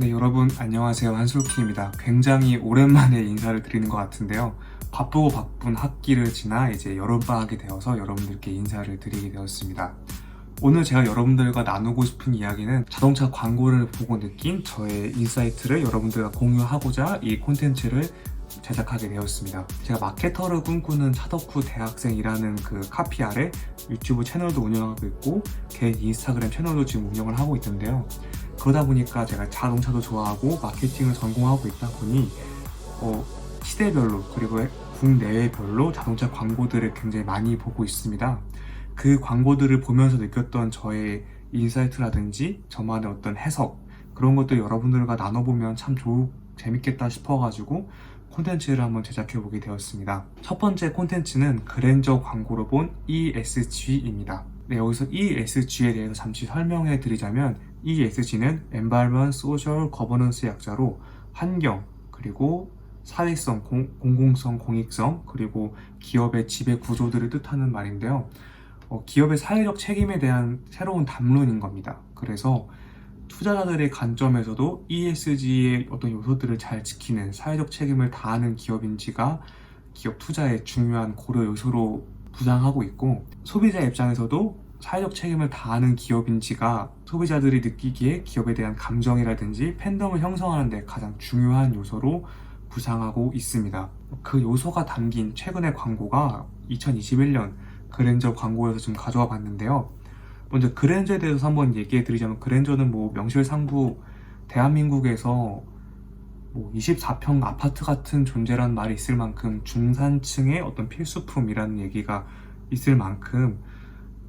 네, 여러분 안녕하세요. 한솔킴입니다. 굉장히 오랜만에 인사를 드리는 것 같은데요. 바쁘고 바쁜 학기를 지나 이제 여름방학이 되어서 여러분들께 인사를 드리게 되었습니다. 오늘 제가 여러분들과 나누고 싶은 이야기는 자동차 광고를 보고 느낀 저의 인사이트를 여러분들과 공유하고자 이 콘텐츠를 제작하게 되었습니다. 제가 마케터를 꿈꾸는 차덕후 대학생이라는 그 카피 아래 유튜브 채널도 운영하고 있고 개인 인스타그램 채널도 지금 운영을 하고 있는데요. 그러다 보니까 제가 자동차도 좋아하고 마케팅을 전공하고 있다 보니 어, 시대별로 그리고 국내외별로 자동차 광고들을 굉장히 많이 보고 있습니다. 그 광고들을 보면서 느꼈던 저의 인사이트라든지 저만의 어떤 해석 그런 것들 여러분들과 나눠보면 참 좋, 재밌겠다 싶어가지고 콘텐츠를 한번 제작해 보게 되었습니다. 첫 번째 콘텐츠는 그랜저 광고로 본 ESG입니다. 네, 여기서 ESG에 대해서 잠시 설명해 드리자면 ESG는 Environment, Social, Governance 약자로 환경, 그리고 사회성, 공, 공공성, 공익성, 그리고 기업의 지배 구조들을 뜻하는 말인데요. 어, 기업의 사회적 책임에 대한 새로운 담론인 겁니다. 그래서 투자자들의 관점에서도 ESG의 어떤 요소들을 잘 지키는 사회적 책임을 다하는 기업인지가 기업 투자의 중요한 고려 요소로 부상하고 있고 소비자 입장에서도 사회적 책임을 다하는 기업인지가 소비자들이 느끼기에 기업에 대한 감정이라든지 팬덤을 형성하는 데 가장 중요한 요소로 부상하고 있습니다. 그 요소가 담긴 최근의 광고가 2021년 그랜저 광고에서 좀 가져와 봤는데요. 먼저 그랜저에 대해서 한번 얘기해 드리자면 그랜저는 뭐 명실상부 대한민국에서 뭐 24평 아파트 같은 존재라는 말이 있을 만큼 중산층의 어떤 필수품이라는 얘기가 있을 만큼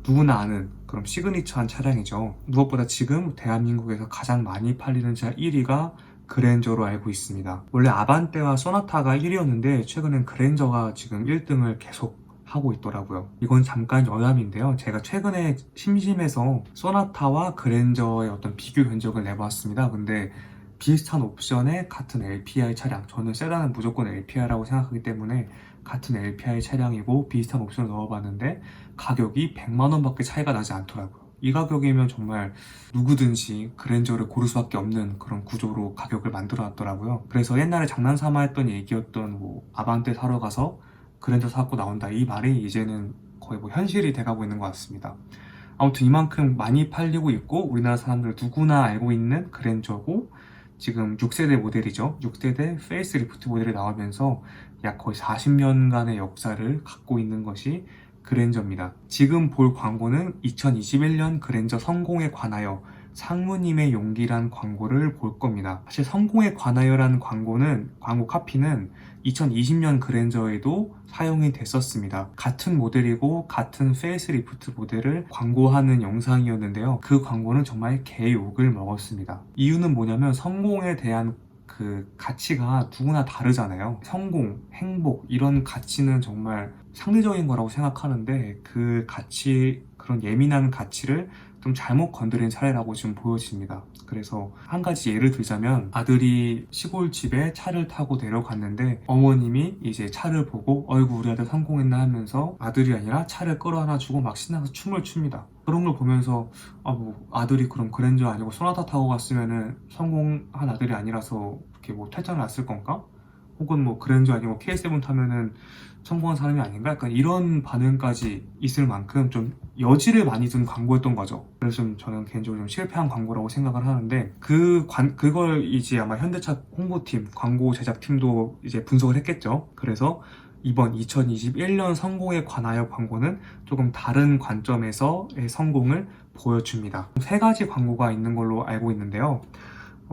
누구나 아는 그런 시그니처한 차량이죠. 무엇보다 지금 대한민국에서 가장 많이 팔리는 차 1위가 그랜저로 알고 있습니다. 원래 아반떼와 소나타가 1위였는데 최근엔 그랜저가 지금 1등을 계속 하고 있더라고요. 이건 잠깐 여담인데요. 제가 최근에 심심해서 소나타와 그랜저의 어떤 비교 견적을 내봤습니다. 근데 비슷한 옵션에 같은 LPI 차량, 저는 세단은 무조건 LPI라고 생각하기 때문에 같은 LPI 차량이고 비슷한 옵션을 넣어봤는데 가격이 100만 원 밖에 차이가 나지 않더라고요. 이 가격이면 정말 누구든지 그랜저를 고를 수밖에 없는 그런 구조로 가격을 만들어 놨더라고요. 그래서 옛날에 장난삼아 했던 얘기였던 뭐 아반떼 사러 가서 그랜저 사고 나온다 이 말이 이제는 거의 뭐 현실이 돼가고 있는 것 같습니다. 아무튼 이만큼 많이 팔리고 있고 우리나라 사람들 누구나 알고 있는 그랜저고 지금 6세대 모델이죠. 6세대 페이스리프트 모델이 나오면서 약 거의 40년간의 역사를 갖고 있는 것이 그랜저입니다. 지금 볼 광고는 2021년 그랜저 성공에 관하여 상무님의 용기란 광고를 볼 겁니다. 사실 성공에 관하여라는 광고는 광고 카피는 2020년 그랜저에도 사용이 됐었습니다. 같은 모델이고 같은 페이스리프트 모델을 광고하는 영상이었는데요. 그 광고는 정말 개욕을 먹었습니다. 이유는 뭐냐면 성공에 대한 그 가치가 누구나 다르잖아요. 성공, 행복 이런 가치는 정말 상대적인 거라고 생각하는데 그 가치 그런 예민한 가치를 좀 잘못 건드린 사례라고 지금 보여집니다. 그래서 한 가지 예를 들자면 아들이 시골 집에 차를 타고 내려갔는데 어머님이 이제 차를 보고 어이구 우리 아들 성공했나 하면서 아들이 아니라 차를 끌어안아 주고 막 신나서 춤을 춥니다. 그런 걸 보면서 아 뭐 아들이 그럼 그랜저 아니고 소나타 타고 갔으면은 성공한 아들이 아니라서 이렇게 뭐 탈장을 났을 건가? 혹은 뭐 그랜저 아니고 K7 타면은 성공한 사람이 아닌가? 약간 이런 반응까지 있을 만큼 좀 여지를 많이 둔 광고였던 거죠. 그래서 좀 저는 개인적으로 좀 실패한 광고라고 생각을 하는데 그 관, 그걸 이제 아마 현대차 홍보팀, 광고 제작팀도 이제 분석을 했겠죠. 그래서 이번 2021년 성공에 관하여 광고는 조금 다른 관점에서의 성공을 보여줍니다. 세 가지 광고가 있는 걸로 알고 있는데요.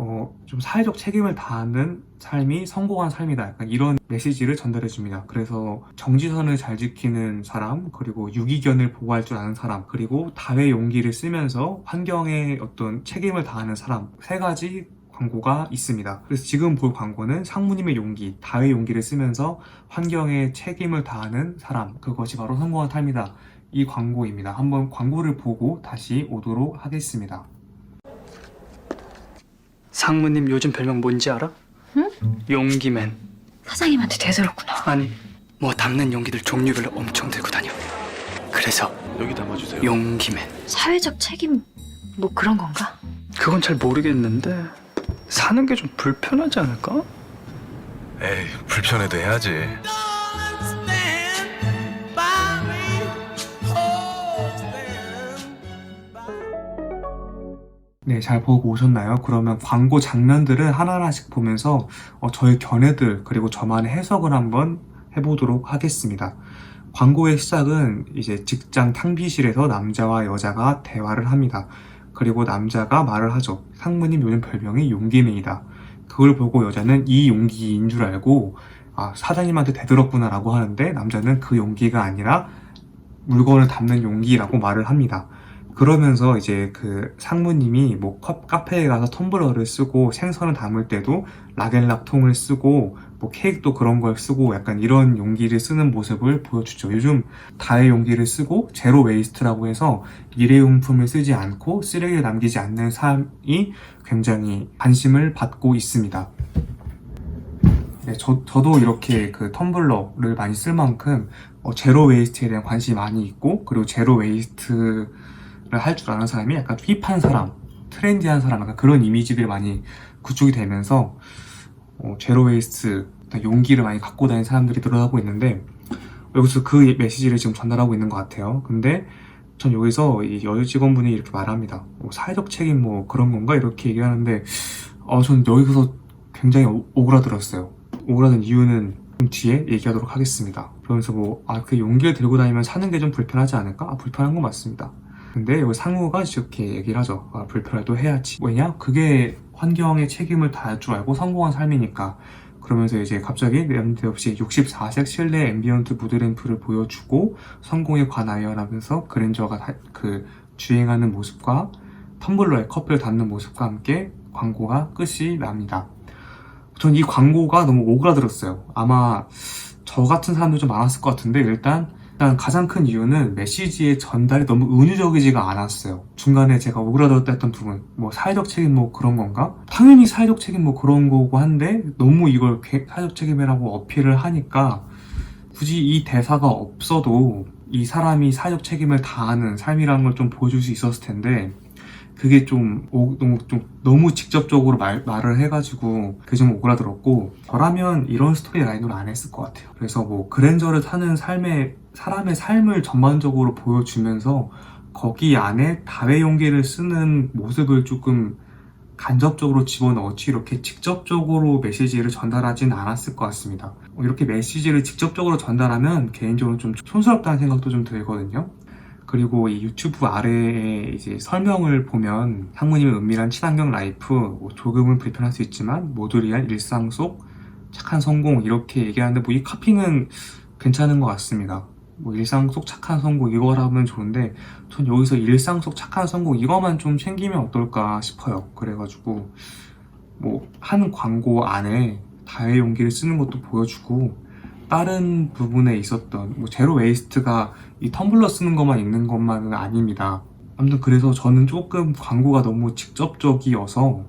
어, 좀 사회적 책임을 다하는 삶이 성공한 삶이다. 약간 이런 메시지를 전달해 줍니다. 그래서 정지선을 잘 지키는 사람, 그리고 유기견을 보호할 줄 아는 사람, 그리고 다회 용기를 쓰면서 환경에 어떤 책임을 다하는 사람, 세 가지 광고가 있습니다. 그래서 지금 볼 광고는 상무님의 용기, 다회 용기를 쓰면서 환경에 책임을 다하는 사람, 그것이 바로 성공한 삶이다. 이 광고입니다. 한번 광고를 보고 다시 오도록 하겠습니다. 상무님 요즘 별명 뭔지 알아? 응? 용기맨. 사장님한테 대들었구나. 아니, 뭐 담는 용기들 종류별로 엄청 들고 다녀. 그래서 여기 담아주세요. 용기맨. 사회적 책임 뭐 그런 건가? 그건 잘 모르겠는데 사는 게 좀 불편하지 않을까? 에이 불편해도 해야지 네, 잘 보고 오셨나요? 그러면 광고 장면들을 하나하나씩 보면서 어, 저의 견해들 그리고 저만의 해석을 한번 해보도록 하겠습니다. 광고의 시작은 이제 직장 탕비실에서 남자와 여자가 대화를 합니다. 그리고 남자가 말을 하죠. 상무님 요즘 별명이 용기맨이다. 그걸 보고 여자는 이 용기인 줄 알고 아, 사장님한테 대들었구나 라고 하는데 남자는 그 용기가 아니라 물건을 담는 용기라고 말을 합니다. 그러면서 이제 그 상무님이 뭐 컵, 카페에 가서 텀블러를 쓰고 생선을 담을 때도 라겔락 통을 쓰고 뭐 케이크도 그런 걸 쓰고 약간 이런 용기를 쓰는 모습을 보여주죠. 요즘 다의 용기를 쓰고 제로 웨이스트라고 해서 일회용품을 쓰지 않고 쓰레기를 남기지 않는 삶이 굉장히 관심을 받고 있습니다. 네, 저, 저도 이렇게 그 텀블러를 많이 쓸 만큼 어, 제로 웨이스트에 대한 관심이 많이 있고 그리고 제로 웨이스트 를 할 줄 아는 사람이 약간 힙한 사람, 트렌디한 사람, 약간 그런 이미지들이 많이 구축이 되면서 어, 제로 웨이스트, 용기를 많이 갖고 다니는 사람들이 늘어나고 있는데 여기서 그 메시지를 지금 전달하고 있는 것 같아요. 근데 전 여기서 이 여자 직원분이 이렇게 말합니다. 뭐 사회적 책임 뭐 그런 건가 이렇게 얘기를 하는데 어, 전 여기서 굉장히 오- 오그라들었어요. 오그라든 이유는 좀 뒤에 얘기하도록 하겠습니다. 그러면서 뭐, 아, 그 용기를 들고 다니면 사는 게 좀 불편하지 않을까? 아, 불편한 건 맞습니다. 근데 여기 상무가 이렇게 얘기를 하죠. 아, 불편해도 해야지. 왜냐? 그게 환경에 책임을 다할 줄 알고 성공한 삶이니까. 그러면서 이제 갑자기 난데없이 64색 실내 앰비언트 무드램프를 보여주고 성공에 관하여 라면서 그랜저가 다- 그 주행하는 모습과 텀블러에 커피를 담는 모습과 함께 광고가 끝이 납니다. 전 이 광고가 너무 오그라들었어요. 아마 저 같은 사람도 좀 많았을 것 같은데 일단 일단 가장 큰 이유는 메시지의 전달이 너무 은유적이지가 않았어요. 중간에 제가 오그라들었다 했던 부분, 뭐 사회적 책임 뭐 그런 건가? 당연히 사회적 책임 뭐 그런 거고 한데 너무 이걸 개- 사회적 책임이라고 어필을 하니까 굳이 이 대사가 없어도 이 사람이 사회적 책임을 다하는 삶이라는 걸 좀 보여줄 수 있었을 텐데 그게 좀 오- 너무 좀 너무 직접적으로 말, 말을 해가지고 그게 좀 오그라들었고 저라면 이런 스토리 라인으로 안 했을 것 같아요. 그래서 뭐 그랜저를 사는 삶의 사람의 삶을 전반적으로 보여주면서 거기 안에 다회용기를 쓰는 모습을 조금 간접적으로 집어넣지 이렇게 직접적으로 메시지를 전달하진 않았을 것 같습니다. 어, 이렇게 메시지를 직접적으로 전달하면 개인적으로 좀 촌스럽다는 생각도 좀 들거든요. 그리고 이 유튜브 아래에 이제 설명을 보면 상무님의 은밀한 친환경 라이프, 뭐 조금은 불편할 수 있지만 모두 위한 일상 속 착한 성공 이렇게 얘기하는데 뭐 이 카피는 괜찮은 것 같습니다. 뭐 일상 속 착한 성공 이거라면 좋은데 전 여기서 일상 속 착한 성공 이거만 좀 챙기면 어떨까 싶어요. 그래가지고 뭐 한 광고 안에 다의 용기를 쓰는 것도 보여주고 다른 부분에 있었던 뭐 제로 웨이스트가 이 텀블러 쓰는 것만 있는 것만은 아닙니다. 아무튼 그래서 저는 조금 광고가 너무 직접적이어서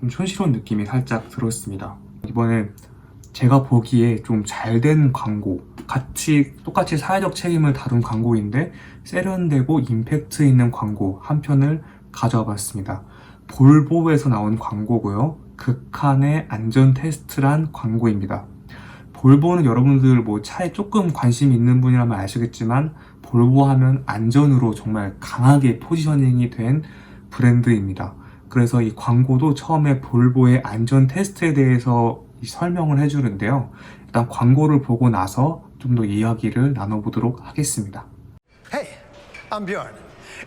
좀 촌스러운 느낌이 살짝 들었습니다. 이번에 제가 보기에 좀 잘 된 광고, 같이 똑같이 사회적 책임을 다룬 광고인데 세련되고 임팩트 있는 광고 한 편을 가져와 봤습니다. 볼보에서 나온 광고고요. 극한의 안전 테스트란 광고입니다. 볼보는 여러분들 뭐 차에 조금 관심 있는 분이라면 아시겠지만 볼보 하면 안전으로 정말 강하게 포지셔닝이 된 브랜드입니다. 그래서 이 광고도 처음에 볼보의 안전 테스트에 대해서 이 설명을 해주는데요. 일단 광고를 보고 나서 좀 더 이야기를 나눠보도록 하겠습니다. Hey, I'm Björn,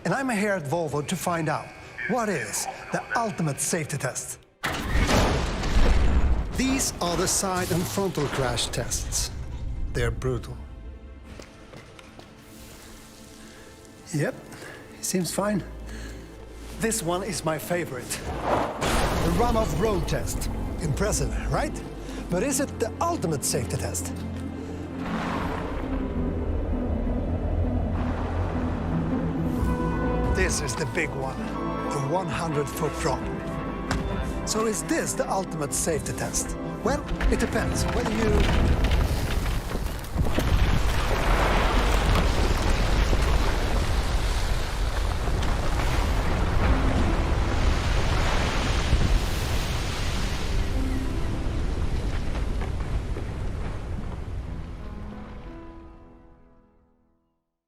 and I'm here at Volvo to find out what is the ultimate safety test. These are the side and frontal crash tests. They're brutal. Yep, seems fine. This one is my favorite. The run-off road test. Impressive, right? But is it the ultimate safety test? This is the big one, the 100 foot drop. So is this the ultimate safety test? Well, it depends whether you...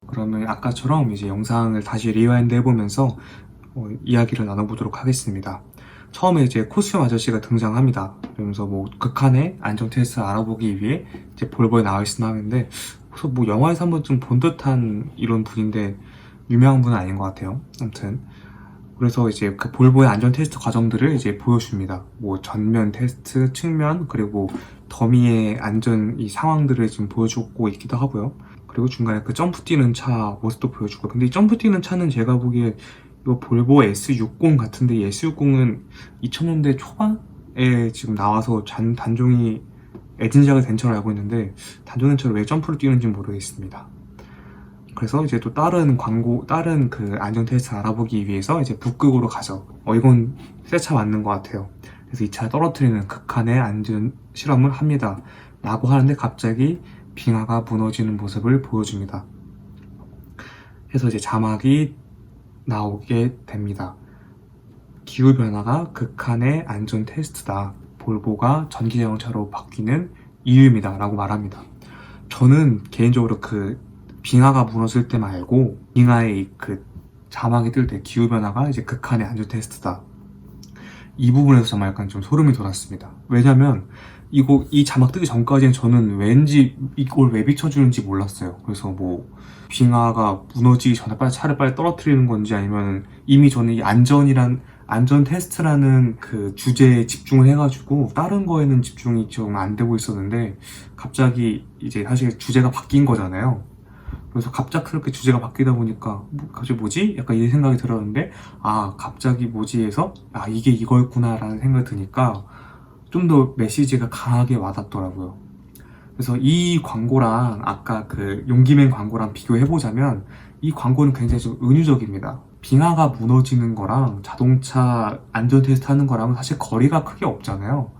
그러면 아까처럼 이제 영상을 다시 리와인드 해보면서 어, 이야기를 나눠보도록 하겠습니다. 처음에 이제 코스튬 아저씨가 등장합니다. 그러면서 뭐 극한의 안전 테스트를 알아보기 위해 이제 볼보에 나와 있으나 하는데 그래서 뭐 영화에서 한번 좀본 듯한 이런 분인데 유명한 분은 아닌 것 같아요. 아무튼 그래서 이제 그 볼보의 안전 테스트 과정들을 이제 보여줍니다. 뭐 전면 테스트, 측면 그리고 더미의 안전 이 상황들을 지금 보여주고 있기도 하고요. 그리고 중간에 그 점프 뛰는 차 모습도 보여주고 근데 이 점프 뛰는 차는 제가 보기에 이거 볼보 S60 같은데 이 S60은 2000년대 초반에 지금 나와서 잔, 단종이 애진작이 된 차로 알고 있는데 단종된 차로 왜 점프를 뛰는지 모르겠습니다. 그래서 이제 또 다른 광고, 다른 그 안전 테스트 알아보기 위해서 이제 북극으로 가죠. 어, 이건 새 차 맞는 것 같아요. 그래서 이 차 떨어뜨리는 극한의 안전 실험을 합니다. 라고 하는데 갑자기 빙하가 무너지는 모습을 보여줍니다. 그래서 이제 자막이 나오게 됩니다. 기후변화가 극한의 안전 테스트다. 볼보가 전기자동차로 바뀌는 이유입니다. 라고 말합니다. 저는 개인적으로 그 빙하가 무너질 때 말고 빙하의 그 자막이 뜰 때 기후변화가 이제 극한의 안전 테스트다. 이 부분에서 정말 약간 좀 소름이 돋았습니다. 왜냐면 이거 이 자막 뜨기 전까지는 저는 왠지 이걸 왜 비춰주는지 몰랐어요. 그래서 뭐 빙하가 무너지기 전에 빨리 차를 빨리 떨어뜨리는 건지 아니면 이미 저는 이 안전이란 안전 테스트라는 그 주제에 집중을 해가지고 다른 거에는 집중이 좀 안 되고 있었는데 갑자기 이제 사실 주제가 바뀐 거잖아요. 그래서 갑작스럽게 주제가 바뀌다 보니까 뭐, 갑자기 뭐지? 약간 이 생각이 들었는데 아 갑자기 뭐지 해서 아 이게 이거였구나라는 생각이 드니까 좀 더 메시지가 강하게 와닿더라고요. 그래서 이 광고랑 아까 그 용기맨 광고랑 비교해 보자면 이 광고는 굉장히 좀 은유적입니다. 빙하가 무너지는 거랑 자동차 안전 테스트 하는 거랑은 사실 거리가 크게 없잖아요.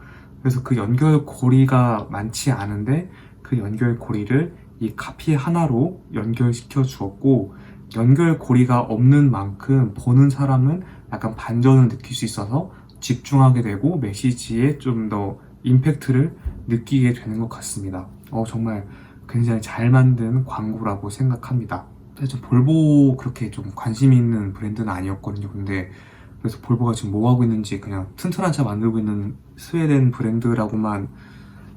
그래서 그 연결 고리가 많지 않은데 그 연결 고리를 이 카피 하나로 연결시켜 주었고 연결 고리가 없는 만큼 보는 사람은 약간 반전을 느낄 수 있어서 집중하게 되고 메시지에 좀 더 임팩트를 느끼게 되는 것 같습니다. 어, 정말 굉장히 잘 만든 광고라고 생각합니다. 사실 좀 볼보 그렇게 좀 관심 있는 브랜드는 아니었거든요. 근데 그래서 볼보가 지금 뭐 하고 있는지 그냥 튼튼한 차 만들고 있는 스웨덴 브랜드라고만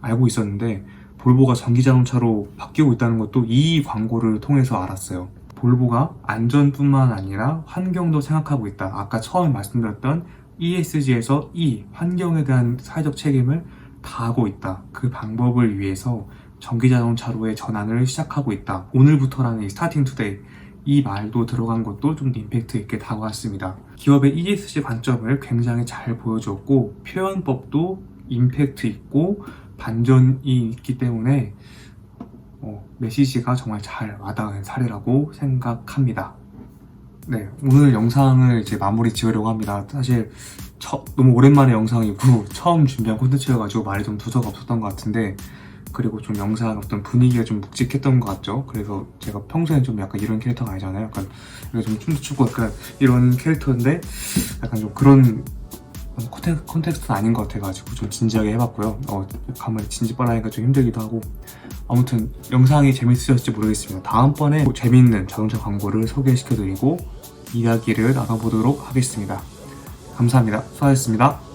알고 있었는데 볼보가 전기자동차로 바뀌고 있다는 것도 이 광고를 통해서 알았어요. 볼보가 안전뿐만 아니라 환경도 생각하고 있다. 아까 처음 말씀드렸던 ESG에서 E, 환경에 대한 사회적 책임을 다하고 있다. 그 방법을 위해서 전기자동차로의 전환을 시작하고 있다. 오늘부터라는 이 스타팅 투데이 이 말도 들어간 것도 좀 임팩트 있게 다가왔습니다. 기업의 ESG 관점을 굉장히 잘 보여줬고 표현법도 임팩트 있고 반전이 있기 때문에 어, 메시지가 정말 잘 와닿은 사례라고 생각합니다. 네, 오늘 영상을 이제 마무리 지으려고 합니다. 사실 처- 너무 오랜만에 영상이고 처음 준비한 콘텐츠여가지고 말이 좀 두서가 없었던 것 같은데 그리고 좀 영상 어떤 분위기가 좀 묵직했던 것 같죠. 그래서 제가 평소엔 좀 약간 이런 캐릭터가 아니잖아요. 약간 좀 춤도 추고 약간 이런 캐릭터인데 약간 좀 그런 콘텐, 콘텍스트는 아닌 것 같아가지고 좀 진지하게 해봤고요. 어, 가만히 진지빨하니까 좀 힘들기도 하고 아무튼 영상이 재밌으셨을지 모르겠습니다. 다음번에 또 재밌는 자동차 광고를 소개시켜드리고 이야기를 나눠보도록 하겠습니다. 감사합니다. 수고하셨습니다.